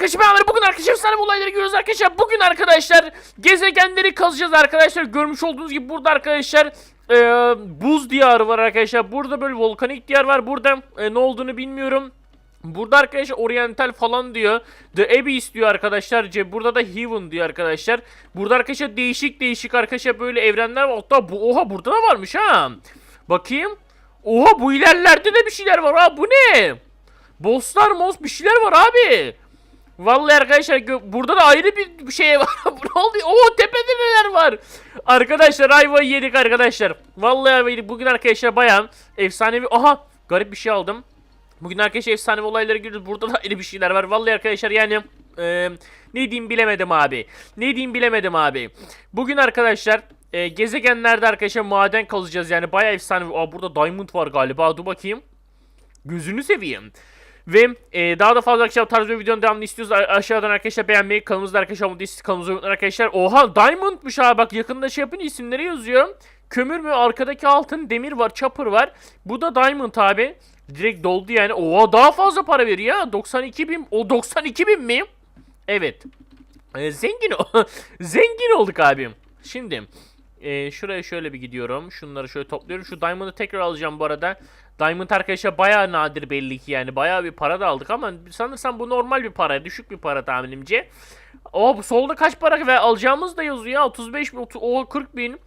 arkadaşlar ben Ömer. Bugün arkadaşlar sana olayları görüyoruz arkadaşlar. Bugün arkadaşlar gezegenleri kazacağız arkadaşlar. Görmüş olduğunuz gibi burada arkadaşlar e, buz diyarı var arkadaşlar. Burada böyle volkanik diyar var. Burada e, ne olduğunu bilmiyorum. Burada arkadaşlar Oriental falan diyor. The Abyss diyor arkadaşlar. Burada da Heaven diyor arkadaşlar. Burada arkadaşlar değişik değişik arkadaşlar böyle evrenler var. Hatta bu oha burada da varmış ha. Bakayım. Oha bu ilerlerde de bir şeyler var ha. Bu ne? Bosslar mos bir şeyler var abi. Vallahi arkadaşlar burada da ayrı bir şey var. Ne oluyor? Oo tepede neler var? Arkadaşlar ayvayı yedik arkadaşlar. Vallahi ayvayı. Bugün arkadaşlar bayağı efsanevi... Aha garip bir şey aldım. Bugün arkadaşlar efsane olayları görüyoruz. Burada da ayrı bir şeyler var. Vallahi arkadaşlar yani e, ne diyeyim bilemedim abi. Ne diyeyim bilemedim abi. Bugün arkadaşlar e, gezegenlerde arkadaşlar maden kazacağız. Yani bayağı efsane. Aa burada diamond var galiba. Dur bakayım. Gözünü seveyim. Ve e, daha da fazla arkadaşlar bu tarz bir videonun devamını istiyoruz. Aşağıdan arkadaşlar beğenmeyi, kanalımızda arkadaşlar abone değilseniz kanalımıza unutmayın arkadaşlar. Oha Diamond'muş ha bak yakında şey yapın isimleri yazıyor. Kömür mü? Arkadaki altın demir var, chopper var. Bu da Diamond abi. Direkt doldu yani. Oha daha fazla para veriyor ya. 92 bin. O 92 bin mi? Evet. E, zengin zengin olduk abim. Şimdi e, şuraya şöyle bir gidiyorum. Şunları şöyle topluyorum. Şu Diamond'ı tekrar alacağım bu arada. Diamond arkadaşlar bayağı nadir belli ki yani. Bayağı bir para da aldık ama sanırsam bu normal bir para. Düşük bir para tahminimce. Bu solda kaç para ve alacağımız da yazıyor ya. 35 bin, 30, oha 40 bin.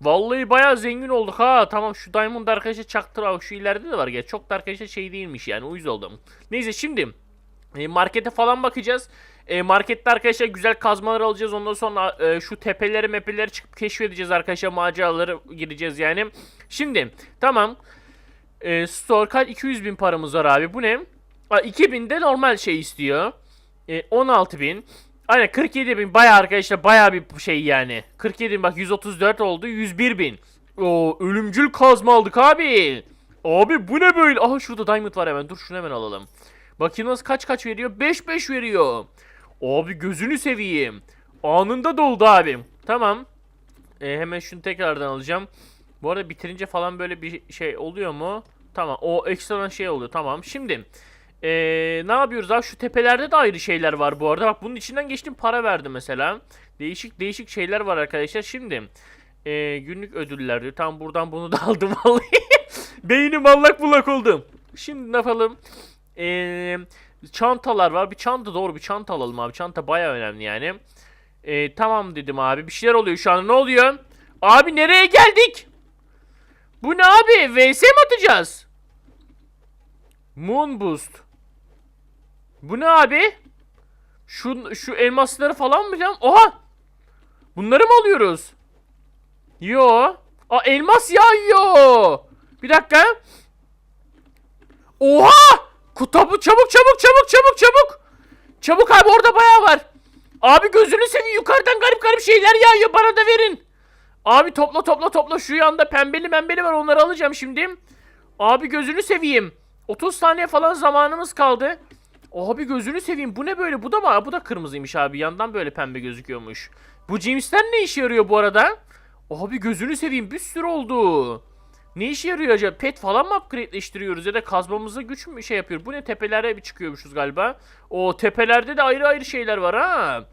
Vallahi bayağı zengin olduk ha. Tamam şu Diamond arkadaşlar çaktır. Şu ileride de var ya. Çok da arkadaşlar şey değilmiş yani. Uyuz oldum. Neyse şimdi e, markete falan bakacağız. E, markette arkadaşlar güzel kazmalar alacağız. Ondan sonra e, şu tepeleri mepeleri çıkıp keşfedeceğiz arkadaşlar. Maceraları gireceğiz yani. Şimdi tamam. E, store kaç 200 bin paramız var abi. Bu ne? Aa, 2000 de normal şey istiyor. E, 16 bin. Aynen 47 bin bayağı arkadaşlar bayağı bir şey yani. 47 bin bak 134 oldu 101 bin. Oo, ölümcül kazma aldık abi. Abi bu ne böyle? Aha şurada diamond var hemen dur şunu hemen alalım. Bakayım nasıl kaç kaç veriyor? 5-5 veriyor. Abi gözünü seveyim. Anında doldu abim. Tamam. E, hemen şunu tekrardan alacağım. Bu arada bitirince falan böyle bir şey oluyor mu? Tamam. O ekstradan şey oluyor. Tamam. Şimdi e, ne yapıyoruz abi? Şu tepelerde de ayrı şeyler var bu arada. Bak bunun içinden geçtim para verdi mesela. Değişik değişik şeyler var arkadaşlar. Şimdi e, günlük ödüller diyor. Tamam buradan bunu da aldım vallahi. Beynim allak bullak oldu. Şimdi ne yapalım? Eee çantalar var. Bir çanta doğru bir çanta alalım abi. Çanta baya önemli yani. Ee, tamam dedim abi. Bir şeyler oluyor şu an. Ne oluyor? Abi nereye geldik? Bu ne abi? VS mi atacağız? Moon Boost. Bu ne abi? Şu, şu elmasları falan mı can? Oha! Bunları mı alıyoruz? Yo. Aa elmas yağıyor. Bir dakika. Oha! Kutabı çabuk çabuk çabuk çabuk çabuk. Çabuk abi orada bayağı var. Abi gözünü seveyim yukarıdan garip garip şeyler yağıyor bana da verin. Abi topla topla topla şu yanda pembeli membeli var onları alacağım şimdi. Abi gözünü seveyim. 30 saniye falan zamanımız kaldı. Abi gözünü seveyim bu ne böyle bu da mı? Bu da kırmızıymış abi yandan böyle pembe gözüküyormuş. Bu James'ten ne işe yarıyor bu arada? Abi gözünü seveyim bir sürü oldu. Ne işe yarıyor acaba? Pet falan mı upgrade'leştiriyoruz ya da kazmamıza güç mü şey yapıyor? Bu ne tepelere bir çıkıyormuşuz galiba. O tepelerde de ayrı ayrı şeyler var ha.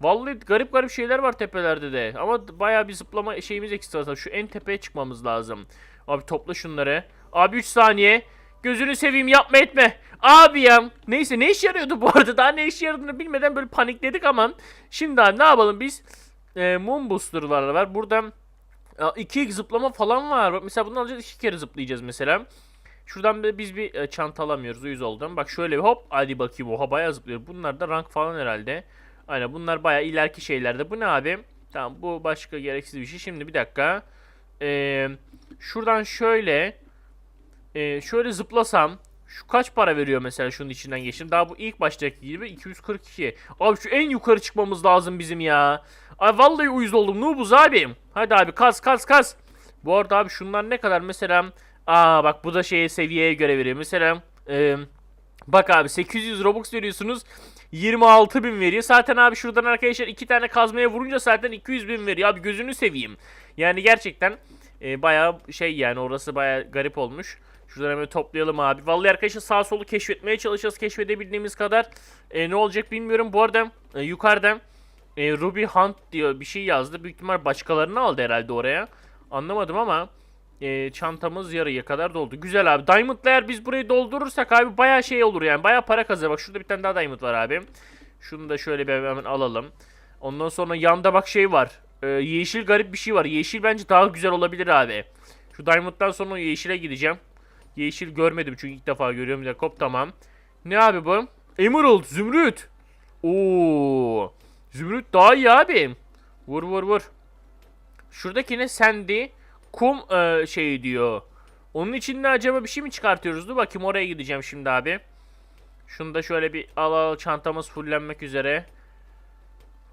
Vallahi garip garip şeyler var tepelerde de. Ama bayağı bir zıplama şeyimiz ekstra. Şu en tepeye çıkmamız lazım. Abi topla şunları. Abi 3 saniye. Gözünü seveyim yapma etme. Abi ya. Neyse ne işe yarıyordu bu arada? Daha ne işe yaradığını bilmeden böyle panikledik ama. Şimdi abi ne yapalım biz? Ee, Moon Booster'lar var. Buradan ya iki zıplama falan var. Bak mesela bunu alacağız iki kere zıplayacağız mesela. Şuradan bir, biz bir e, çanta alamıyoruz. Uyuz oldum. Bak şöyle bir hop. Hadi bakayım. Oha bayağı zıplıyor. Bunlar da rank falan herhalde. Aynen bunlar bayağı ileriki şeylerde. Bu ne abi? Tamam bu başka gereksiz bir şey. Şimdi bir dakika. Ee, şuradan şöyle. e, şöyle zıplasam. Şu kaç para veriyor mesela şunun içinden geçtim. Daha bu ilk baştaki gibi 242. Abi şu en yukarı çıkmamız lazım bizim ya. Ay vallahi uyuz oldum. Noobuz abim. Hadi abi kas kas kas. Bu arada abi şunlar ne kadar mesela. Aa bak bu da şeye seviyeye göre veriyor. Mesela e, bak abi 800 Robux veriyorsunuz. 26 bin veriyor. Zaten abi şuradan arkadaşlar iki tane kazmaya vurunca zaten 200 bin veriyor. Abi gözünü seveyim. Yani gerçekten e, bayağı şey yani orası bayağı garip olmuş. Şuradan hemen toplayalım abi. Vallahi arkadaşlar sağ solu keşfetmeye çalışacağız. Keşfedebildiğimiz kadar. E, ne olacak bilmiyorum. Bu arada e, yukarıdan e, Ruby Hunt diyor bir şey yazdı. Büyük ihtimal başkalarını aldı herhalde oraya. Anlamadım ama e, çantamız yarıya kadar doldu. Güzel abi. Diamond'la eğer biz burayı doldurursak abi baya şey olur yani. Baya para kazanır. Bak şurada bir tane daha Diamond var abi. Şunu da şöyle bir hemen alalım. Ondan sonra yanda bak şey var. E, yeşil garip bir şey var. Yeşil bence daha güzel olabilir abi. Şu Diamond'dan sonra yeşile gideceğim. Yeşil görmedim çünkü ilk defa görüyorum. Hop tamam. Ne abi bu? Emerald, zümrüt. Oo. Zümrüt daha iyi abi. Vur vur vur. Şuradaki ne Sandy kum e, şeyi diyor. Onun içinde acaba bir şey mi çıkartıyoruz? Dur bakayım oraya gideceğim şimdi abi. Şunu da şöyle bir al al çantamız fullenmek üzere.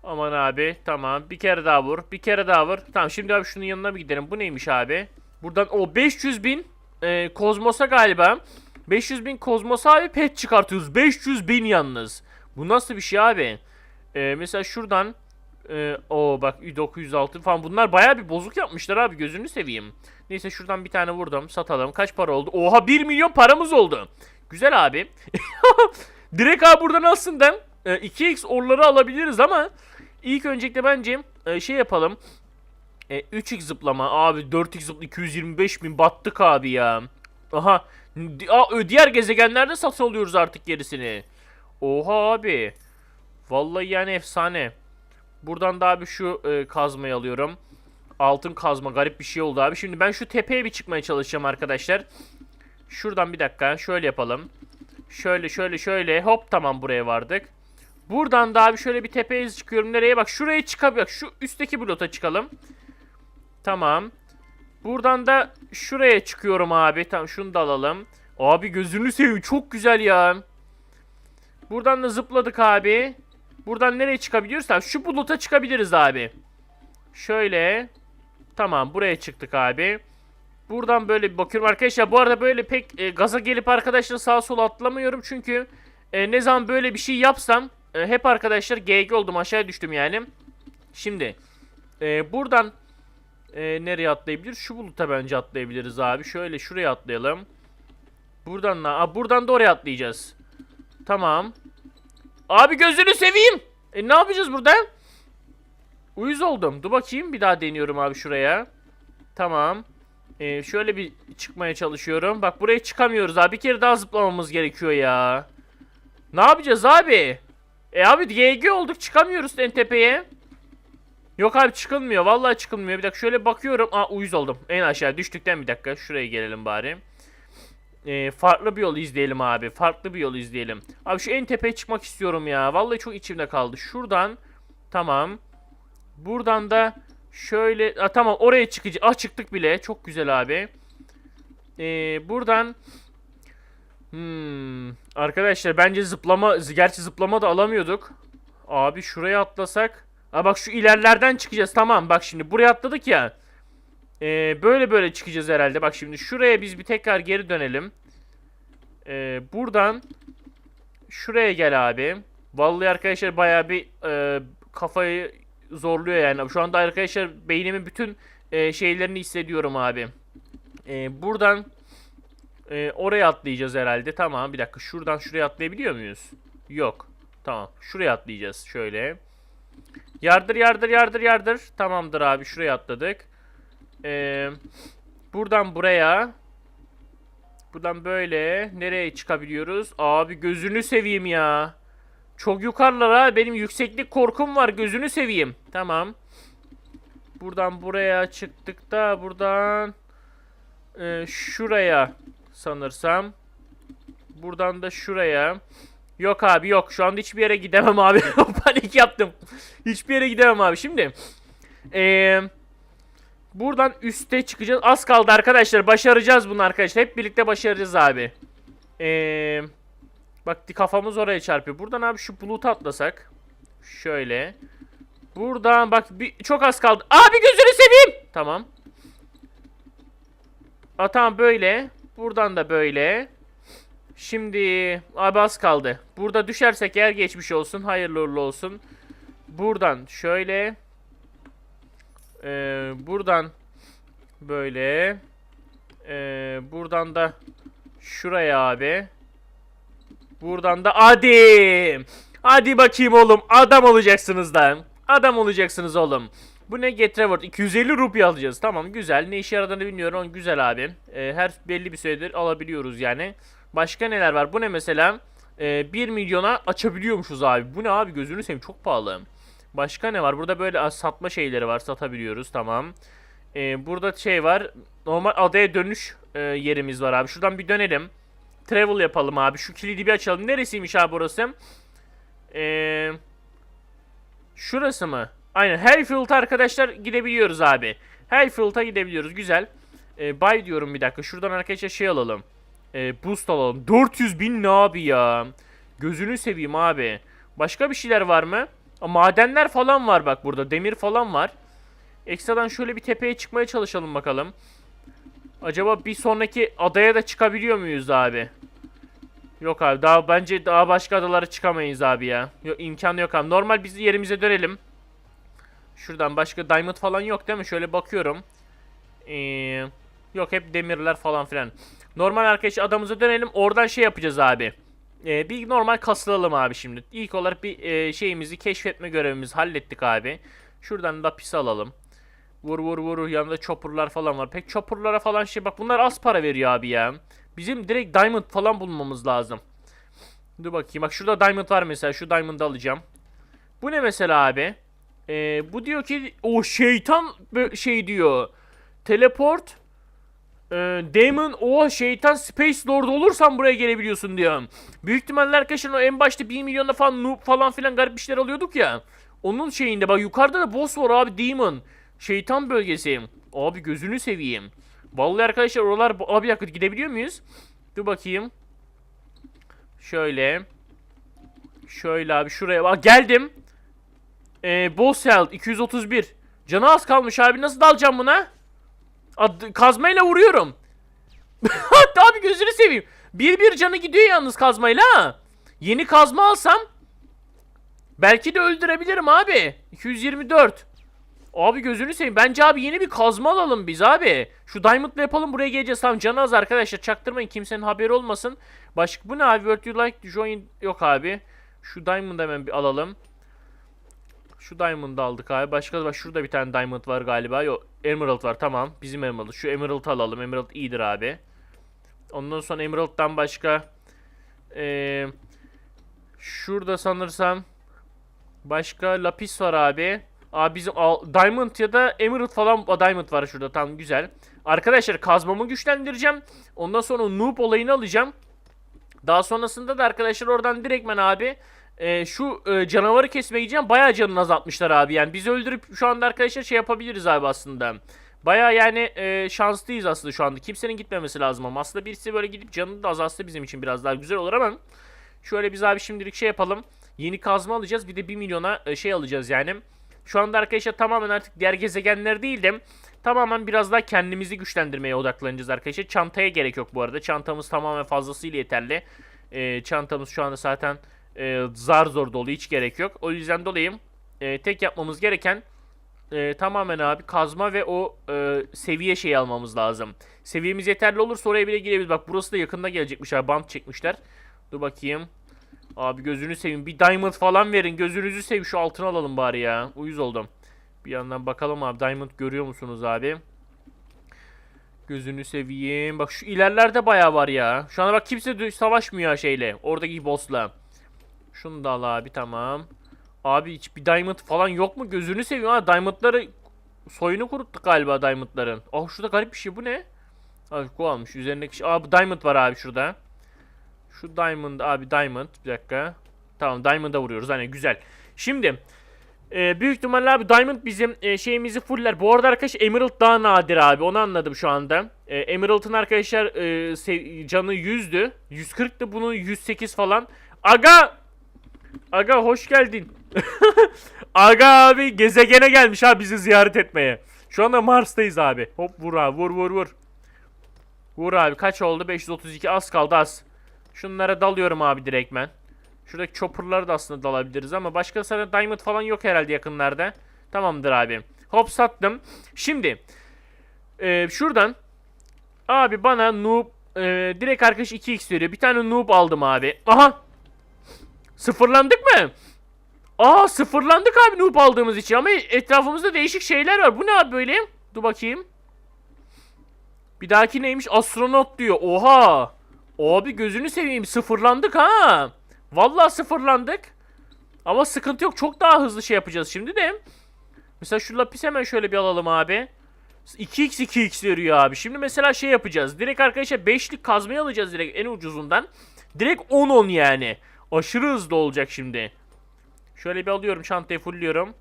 Aman abi tamam bir kere daha vur bir kere daha vur. Tamam şimdi abi şunun yanına bir gidelim. Bu neymiş abi? Buradan o 500 bin e, kozmosa galiba. 500 bin kozmosa abi pet çıkartıyoruz. 500 bin yalnız. Bu nasıl bir şey abi? E, mesela şuradan ee, o bak 906 falan bunlar bayağı bir bozuk yapmışlar abi gözünü seveyim. Neyse şuradan bir tane vurdum satalım. Kaç para oldu? Oha 1 milyon paramız oldu. Güzel abi. Direkt abi buradan aslında e, 2x orları alabiliriz ama ilk öncelikle bence e, şey yapalım. E, 3x zıplama abi 4x zıplama 225 bin battık abi ya. Aha. Aa, diğer gezegenlerde satın alıyoruz artık gerisini. Oha abi. Vallahi yani efsane. Buradan da abi şu e, kazmayı alıyorum. Altın kazma garip bir şey oldu abi. Şimdi ben şu tepeye bir çıkmaya çalışacağım arkadaşlar. Şuradan bir dakika şöyle yapalım. Şöyle şöyle şöyle hop tamam buraya vardık. Buradan da abi şöyle bir tepeye çıkıyorum. Nereye bak şuraya çıkabiliyor. Şu üstteki blota çıkalım. Tamam. Buradan da şuraya çıkıyorum abi. Tamam şunu da alalım. Abi gözünü seveyim çok güzel ya. Buradan da zıpladık abi. Buradan nereye çıkabiliyoruz? Tamam şu buluta çıkabiliriz abi. Şöyle. Tamam buraya çıktık abi. Buradan böyle bir bakıyorum arkadaşlar. Bu arada böyle pek e, gaza gelip arkadaşlar sağa sola atlamıyorum. Çünkü e, ne zaman böyle bir şey yapsam e, hep arkadaşlar GG oldum aşağıya düştüm yani. Şimdi e, buradan e, nereye atlayabiliriz? Şu buluta bence atlayabiliriz abi. Şöyle şuraya atlayalım. Buradan da, Aa, buradan da oraya atlayacağız. Tamam. Abi gözünü seveyim. E ne yapacağız burada? Uyuz oldum. Dur bakayım bir daha deniyorum abi şuraya. Tamam. E, şöyle bir çıkmaya çalışıyorum. Bak buraya çıkamıyoruz abi. Bir kere daha zıplamamız gerekiyor ya. Ne yapacağız abi? E abi GG olduk çıkamıyoruz en tepeye. Yok abi çıkılmıyor. Vallahi çıkılmıyor. Bir dakika şöyle bakıyorum. Aa uyuz oldum. En aşağı düştükten bir dakika. Şuraya gelelim bari. Ee, farklı bir yol izleyelim abi. Farklı bir yol izleyelim. Abi şu en tepeye çıkmak istiyorum ya. Vallahi çok içimde kaldı. Şuradan tamam. Buradan da şöyle Aa, tamam oraya çıkacağız. Ah çıktık bile. Çok güzel abi. Ee, buradan Hmm, arkadaşlar bence zıplama gerçi zıplama da alamıyorduk. Abi şuraya atlasak. Aa bak şu ilerlerden çıkacağız. Tamam bak şimdi buraya atladık ya. Ee, böyle böyle çıkacağız herhalde. Bak şimdi şuraya biz bir tekrar geri dönelim. Ee, buradan şuraya gel abi. Vallahi arkadaşlar bayağı bir e, kafayı zorluyor yani. Şu anda arkadaşlar beynimin bütün e, şeylerini hissediyorum abi. Ee, buradan e, oraya atlayacağız herhalde. Tamam bir dakika şuradan şuraya atlayabiliyor muyuz? Yok. Tamam. Şuraya atlayacağız şöyle. Yardır yardır yardır yardır. Tamamdır abi şuraya atladık. Ee, buradan buraya. Buradan böyle. Nereye çıkabiliyoruz? Abi gözünü seveyim ya. Çok yukarılara. Benim yükseklik korkum var. Gözünü seveyim. Tamam. Buradan buraya çıktık da buradan e, şuraya sanırsam. Buradan da şuraya. Yok abi yok. Şu anda hiçbir yere gidemem abi. Panik yaptım. Hiçbir yere gidemem abi. Şimdi eee Buradan üste çıkacağız. Az kaldı arkadaşlar. Başaracağız bunu arkadaşlar. Hep birlikte başaracağız abi. Ee, bak kafamız oraya çarpıyor. Buradan abi şu bulut atlasak. Şöyle. Buradan bak bir, çok az kaldı. Abi gözünü seveyim. Tamam. Aa, tamam böyle. Buradan da böyle. Şimdi abi kaldı. Burada düşersek eğer geçmiş olsun. Hayırlı uğurlu olsun. Buradan şöyle. Ee, buradan böyle. Ee, buradan da Şuraya abi. Buradan da hadi. Hadi bakayım oğlum. Adam olacaksınız lan. Adam olacaksınız oğlum. Bu ne Get Reward? 250 rupiye alacağız. Tamam güzel. Ne işe yaradığını bilmiyorum. Güzel abi. Ee, her belli bir süredir alabiliyoruz yani. Başka neler var? Bu ne mesela? Ee, 1 milyona açabiliyormuşuz abi. Bu ne abi? Gözünü seveyim çok pahalı. Başka ne var? Burada böyle satma şeyleri var. Satabiliyoruz. Tamam. Ee, burada şey var. Normal adaya dönüş e, yerimiz var abi. Şuradan bir dönelim. Travel yapalım abi. Şu kilidi bir açalım. Neresiymiş abi burası? Eee... Şurası mı? Aynen. Hayfield'a arkadaşlar gidebiliyoruz abi. Hayfield'a gidebiliyoruz. Güzel. Ee, buy diyorum bir dakika. Şuradan arkadaşlar şey alalım. Ee, boost alalım. 400 bin ne abi ya? Gözünü seveyim abi. Başka bir şeyler var mı? Aa, madenler falan var bak burada. Demir falan var. Ekstradan şöyle bir tepeye çıkmaya çalışalım bakalım. Acaba bir sonraki adaya da çıkabiliyor muyuz abi? Yok abi daha bence daha başka adalara çıkamayız abi ya. Yok imkan yok abi. Normal biz yerimize dönelim. Şuradan başka diamond falan yok değil mi? Şöyle bakıyorum. Ee, yok hep demirler falan filan. Normal arkadaş adamıza dönelim. Oradan şey yapacağız abi. Ee, bir normal kasılalım abi şimdi. İlk olarak bir e, şeyimizi keşfetme görevimizi hallettik abi. Şuradan da pis alalım. Vur vur vur yanında chopper'lar falan var. Pek chopper'lara falan şey bak bunlar az para veriyor abi ya. Bizim direkt diamond falan bulmamız lazım. Dur bakayım bak şurada diamond var mesela şu diamond'ı alacağım. Bu ne mesela abi? Ee, bu diyor ki o şeytan şey diyor. Teleport ee, Demon o şeytan Space Lord olursan buraya gelebiliyorsun diyor. Büyük ihtimalle arkadaşlar en başta 1 milyonda falan noob falan filan garip bir şeyler alıyorduk ya. Onun şeyinde bak yukarıda da boss var abi Demon. Şeytan bölgesi. Abi gözünü seveyim. Vallahi arkadaşlar oralar abi dakika gidebiliyor muyuz? Dur bakayım. Şöyle. Şöyle abi şuraya bak geldim. Ee, boss health 231. Canı az kalmış abi nasıl dalacağım buna? Ad- kazmayla vuruyorum. Abi gözünü seveyim. Bir bir canı gidiyor yalnız kazmayla ha. Yeni kazma alsam belki de öldürebilirim abi. 224. Abi gözünü seveyim. Bence abi yeni bir kazma alalım biz abi. Şu Diamond'la yapalım buraya geleceğiz. Tamam canı az arkadaşlar. Çaktırmayın kimsenin haberi olmasın. Başka bu ne abi? Word you like to join yok abi. Şu Diamond'ı hemen bir alalım. Şu Diamond'ı aldık abi. Başka bak şurada bir tane Diamond var galiba. Yok Emerald var tamam. Bizim Emerald. Şu Emerald'ı alalım. Emerald iyidir abi. Ondan sonra Emerald'dan başka ee, şurada sanırsam başka lapis var abi. Abi bizim al- Diamond ya da Emerald falan Diamond var şurada tamam güzel. Arkadaşlar kazmamı güçlendireceğim. Ondan sonra noob olayını alacağım. Daha sonrasında da arkadaşlar oradan direktmen abi e, şu e, canavarı kesmeye gideceğim. Bayağı canını azaltmışlar abi. Yani biz öldürüp şu anda arkadaşlar şey yapabiliriz abi aslında. Bayağı yani e, şanslıyız aslında şu anda. Kimsenin gitmemesi lazım ama aslında birisi böyle gidip canını da azaltsa bizim için biraz daha güzel olur ama şöyle biz abi şimdilik şey yapalım. Yeni kazma alacağız. Bir de 1 milyona e, şey alacağız yani. Şu anda arkadaşlar tamamen artık diğer gezegenler değil de tamamen biraz daha kendimizi güçlendirmeye odaklanacağız arkadaşlar. Çantaya gerek yok bu arada. Çantamız tamamen fazlasıyla yeterli. E, çantamız şu anda zaten e, zar zor dolu hiç gerek yok. O yüzden dolayı e, tek yapmamız gereken e, tamamen abi kazma ve o e, seviye şeyi almamız lazım. Seviyemiz yeterli olursa oraya bile girebiliriz. Bak burası da yakında gelecekmiş abi. Bant çekmişler. Dur bakayım. Abi gözünü seveyim. Bir diamond falan verin. Gözünüzü seveyim. Şu altını alalım bari ya. Uyuz oldum. Bir yandan bakalım abi. Diamond görüyor musunuz abi? Gözünü seveyim. Bak şu ilerlerde bayağı var ya. Şu anda bak kimse savaşmıyor şeyle. Oradaki boss'la. Şunu da al abi tamam. Abi hiç bir diamond falan yok mu? Gözünü seveyim ha. Diamondları soyunu kuruttuk galiba diamondların. Ah şurada garip bir şey. Bu ne? Abi almış. Üzerindeki şey. Aa diamond var abi şurada. Şu diamond abi diamond. Bir dakika. Tamam diamond'a vuruyoruz. Hani güzel. Şimdi e, büyük ihtimalle abi diamond bizim e, şeyimizi fuller. Bu arada arkadaş emerald daha nadir abi. Onu anladım şu anda. E, emerald'ın arkadaşlar e, canı 100'dü. 140'tı bunun 108 falan. Aga Aga hoş geldin. Aga abi gezegene gelmiş ha bizi ziyaret etmeye. Şu anda Mars'tayız abi. Hop vur abi vur vur vur. Vur abi kaç oldu? 532 az kaldı az. Şunlara dalıyorum abi direktmen. Şuradaki chopper'ları da aslında dalabiliriz ama başka sana diamond falan yok herhalde yakınlarda. Tamamdır abi. Hop sattım. Şimdi e, şuradan abi bana noob Ee, direkt arkadaş 2x veriyor. Bir tane noob aldım abi. Aha. Sıfırlandık mı? Aa sıfırlandık abi noob aldığımız için ama etrafımızda değişik şeyler var. Bu ne abi böyle? Dur bakayım. Bir dahaki neymiş? Astronot diyor. Oha. Abi gözünü seveyim sıfırlandık ha. Vallahi sıfırlandık. Ama sıkıntı yok. Çok daha hızlı şey yapacağız şimdi de. Mesela şu lapis hemen şöyle bir alalım abi. 2x 2x veriyor abi. Şimdi mesela şey yapacağız. Direkt arkadaşlar 5'lik kazmayı alacağız direkt en ucuzundan. Direkt 10-10 yani. Aşırı hızlı olacak şimdi. Şöyle bir alıyorum çantayı fullliyorum.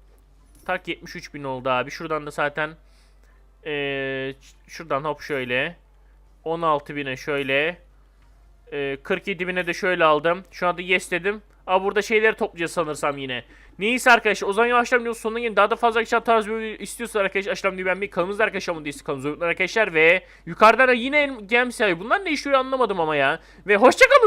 Tak 73 bin oldu abi. Şuradan da zaten ee, şuradan hop şöyle. 16 bine şöyle. Ee, 47 bine de şöyle aldım. Şu anda yes dedim. Aa burada şeyleri toplayacağız sanırsam yine. Neyse arkadaşlar o zaman yavaştan videonun sonuna gelin. Daha da fazla arkadaşlar tarz bir video istiyorsanız arkadaşlar aşağıdan videoyu beğenmeyi kanalımızda arkadaşlar bunu değilse olun arkadaşlar ve yukarıdan da yine gem sayı. Bunlar ne işliyor anlamadım ama ya. Ve hoşçakalın.